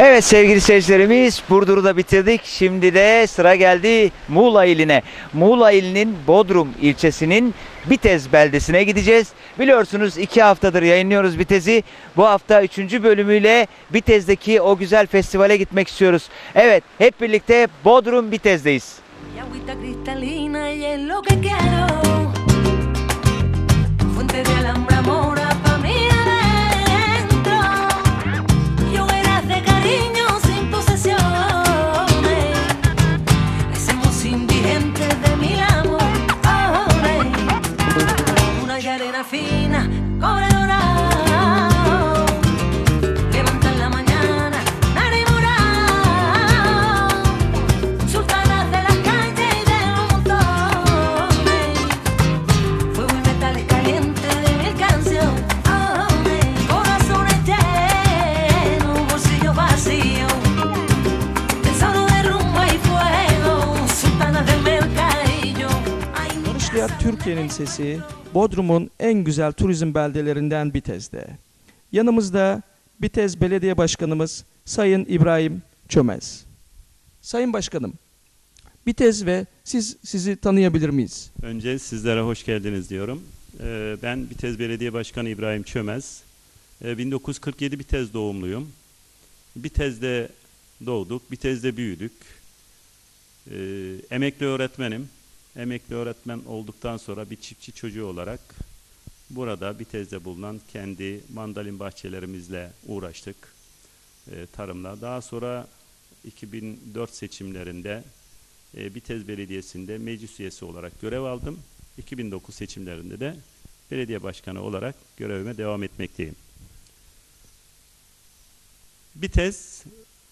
Evet sevgili seyircilerimiz Burdur'u bitirdik. Şimdi de sıra geldi Muğla iline. Muğla ilinin Bodrum ilçesinin Bitez beldesine gideceğiz. Biliyorsunuz iki haftadır yayınlıyoruz Bitez'i. Bu hafta üçüncü bölümüyle Bitez'deki o güzel festivale gitmek istiyoruz. Evet hep birlikte Bodrum Bitez'deyiz. Y pendiente de mi amor. Oh, hey. Una arena fina, cobre Türkiye'nin sesi Bodrum'un en güzel turizm beldelerinden Bitez'de. Yanımızda Bitez Belediye Başkanımız Sayın İbrahim Çömez. Sayın Başkanım, Bitez ve siz sizi tanıyabilir miyiz? Önce sizlere hoş geldiniz diyorum. Ee, Ben Bitez Belediye Başkanı İbrahim Çömez. Ee, 1947 Bitez doğumluyum. Bitez'de doğduk, Bitez'de büyüdük. Ee, Emekli öğretmenim. Emekli öğretmen olduktan sonra bir çiftçi çocuğu olarak burada Bitez'de bulunan kendi mandalin bahçelerimizle uğraştık. e, Tarımla. Daha sonra 2004 seçimlerinde e, Bitez Belediyesi'nde meclis üyesi olarak görev aldım. 2009 seçimlerinde de belediye başkanı olarak görevime devam etmekteyim. Bitez,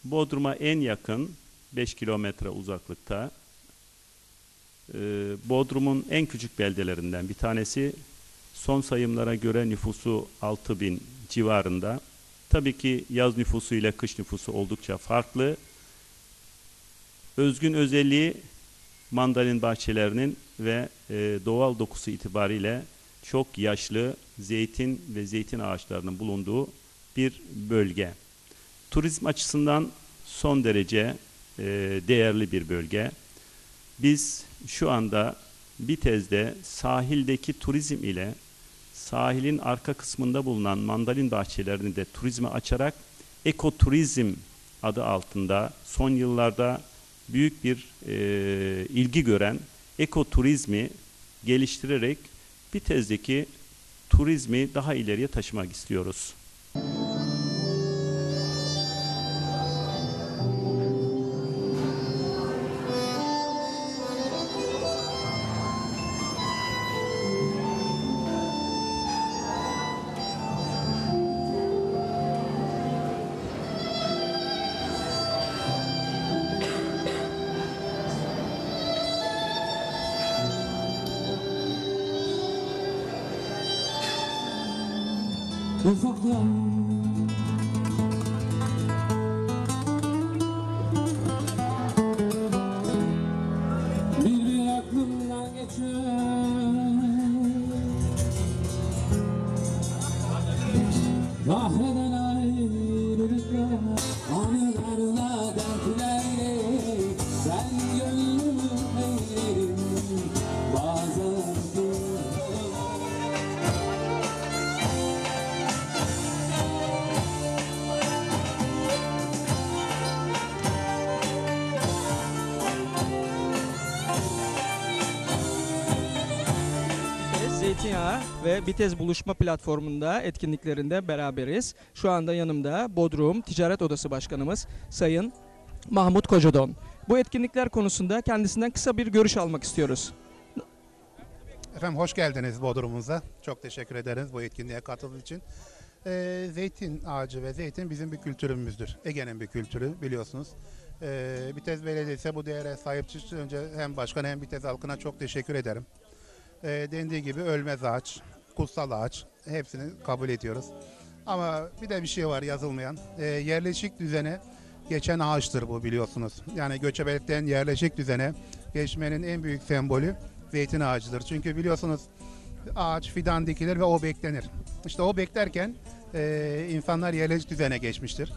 Bodrum'a en yakın 5 kilometre uzaklıkta. E, Bodrum'un en küçük beldelerinden bir tanesi. Son sayımlara göre nüfusu 6000 civarında. Tabii ki yaz nüfusu ile kış nüfusu oldukça farklı. Özgün özelliği mandalin bahçelerinin ve e, doğal dokusu itibariyle çok yaşlı zeytin ve zeytin ağaçlarının bulunduğu bir bölge. Turizm açısından son derece e, değerli bir bölge. Biz şu anda Bitez'de sahildeki turizm ile sahilin arka kısmında bulunan mandalin bahçelerini de turizme açarak ekoturizm adı altında son yıllarda büyük bir e, ilgi gören ekoturizmi geliştirerek Bitez'deki turizmi daha ileriye taşımak istiyoruz. Ufukta Bir bir aklımdan geçer. Kahreden ayrılıklar Anılarla dertlerle Zeytinyağı ve Bitez Buluşma Platformu'nda etkinliklerinde beraberiz. Şu anda yanımda Bodrum Ticaret Odası Başkanımız Sayın Mahmut Kocadon. Bu etkinlikler konusunda kendisinden kısa bir görüş almak istiyoruz. Efendim hoş geldiniz Bodrum'umuza. Çok teşekkür ederiz bu etkinliğe katıldığınız için. Ee, zeytin ağacı ve zeytin bizim bir kültürümüzdür. Ege'nin bir kültürü biliyorsunuz. Ee, Bitez Belediyesi bu değere sahip çıktı. Önce hem başkan hem Bitez halkına çok teşekkür ederim. Ee, dendiği gibi ölmez ağaç, kutsal ağaç hepsini kabul ediyoruz. Ama bir de bir şey var yazılmayan. Ee, yerleşik düzene geçen ağaçtır bu biliyorsunuz. Yani göçebelikten yerleşik düzene geçmenin en büyük sembolü zeytin ağacıdır. Çünkü biliyorsunuz ağaç fidan dikilir ve o beklenir. İşte o beklerken e, insanlar yerleşik düzene geçmiştir.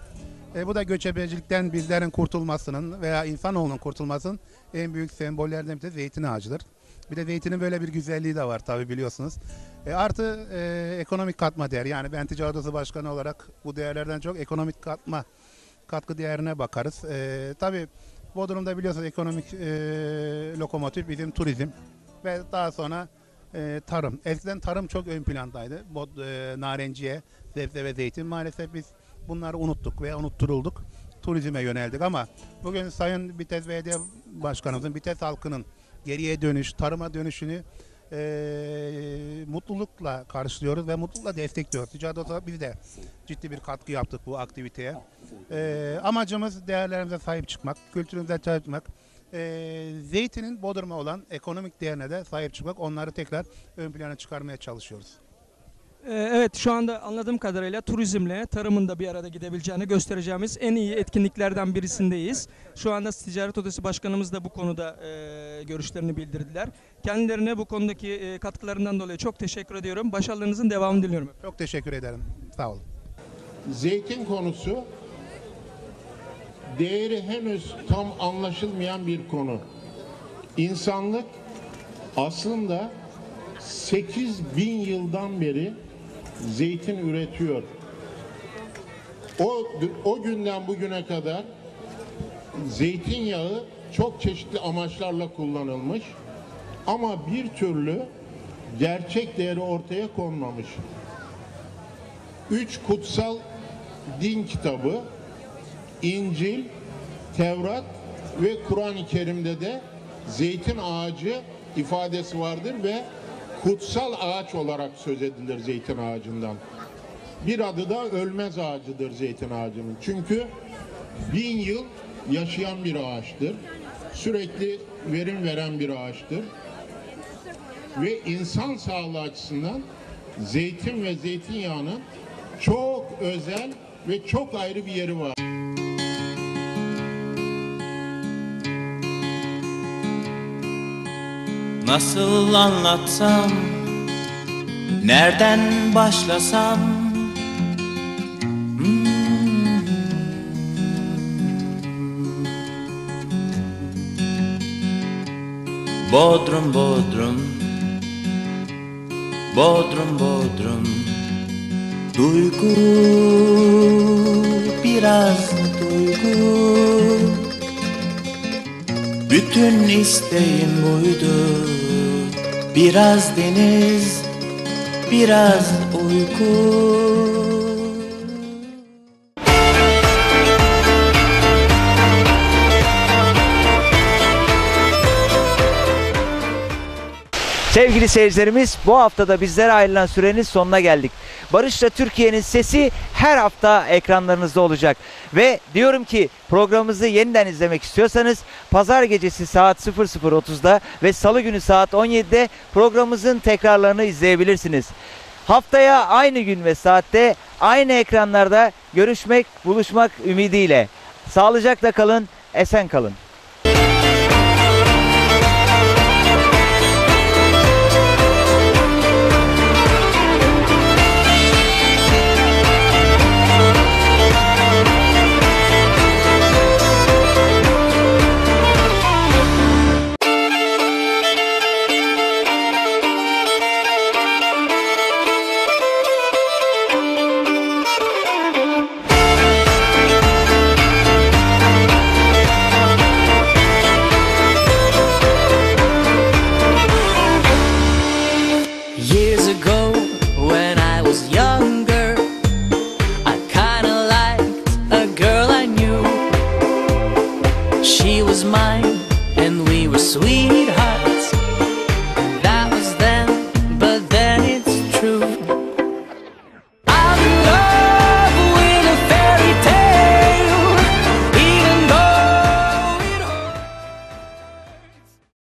E, bu da göçebecilikten bizlerin kurtulmasının veya insanoğlunun kurtulmasının en büyük sembollerinden biri zeytin ağacıdır. Bir de zeytinin böyle bir güzelliği de var tabi biliyorsunuz. E, artı e, ekonomik katma değer. Yani ben ticaret odası başkanı olarak bu değerlerden çok ekonomik katma katkı değerine bakarız. E, tabii Bodrum'da biliyorsunuz ekonomik e, lokomotif bizim turizm ve daha sonra e, tarım. Eskiden tarım çok ön plandaydı. Bod, e, narenciye, sebze ve zeytin. Maalesef biz bunları unuttuk veya unutturulduk. Turizme yöneldik ama bugün Sayın Bites Belediye Başkanımızın, Bites halkının geriye dönüş, tarıma dönüşünü e, mutlulukla karşılıyoruz ve mutlulukla destekliyoruz. Ticaret olarak biz de ciddi bir katkı yaptık bu aktiviteye. E, amacımız değerlerimize sahip çıkmak, kültürümüze sahip çıkmak. E, zeytinin Bodrum'a olan ekonomik değerine de sahip çıkmak, onları tekrar ön plana çıkarmaya çalışıyoruz. Ee, Evet şu anda anladığım kadarıyla turizmle tarımın da bir arada gidebileceğini göstereceğimiz en iyi etkinliklerden birisindeyiz. Şu anda Ticaret Odası Başkanımız da bu konuda e, görüşlerini bildirdiler. Kendilerine bu konudaki e, katkılarından dolayı çok teşekkür ediyorum. Başarılarınızın devamını diliyorum. Çok teşekkür ederim. Sağ olun. Zeytin konusu değeri henüz tam anlaşılmayan bir konu. İnsanlık aslında 8 bin yıldan beri zeytin üretiyor. O, o günden bugüne kadar zeytinyağı çok çeşitli amaçlarla kullanılmış ama bir türlü gerçek değeri ortaya konmamış. Üç kutsal din kitabı İncil, Tevrat ve Kur'an-ı Kerim'de de zeytin ağacı ifadesi vardır ve kutsal ağaç olarak söz edilir zeytin ağacından. Bir adı da ölmez ağacıdır zeytin ağacının. Çünkü bin yıl yaşayan bir ağaçtır. Sürekli verim veren bir ağaçtır. Ve insan sağlığı açısından zeytin ve zeytinyağının çok özel ve çok ayrı bir yeri var. Nasıl anlatsam Nereden başlasam? Hmm. Bodrum Bodrum. Bodrum Bodrum. Duygu biraz duygu. Bütün isteğim buydu Biraz deniz, biraz uyku Sevgili seyircilerimiz bu haftada bizlere ayrılan sürenin sonuna geldik. Barış'la Türkiye'nin sesi her hafta ekranlarınızda olacak. Ve diyorum ki programımızı yeniden izlemek istiyorsanız pazar gecesi saat 00.30'da ve salı günü saat 17'de programımızın tekrarlarını izleyebilirsiniz. Haftaya aynı gün ve saatte aynı ekranlarda görüşmek, buluşmak ümidiyle. Sağlıcakla kalın, esen kalın. She was mine, and we were sweethearts.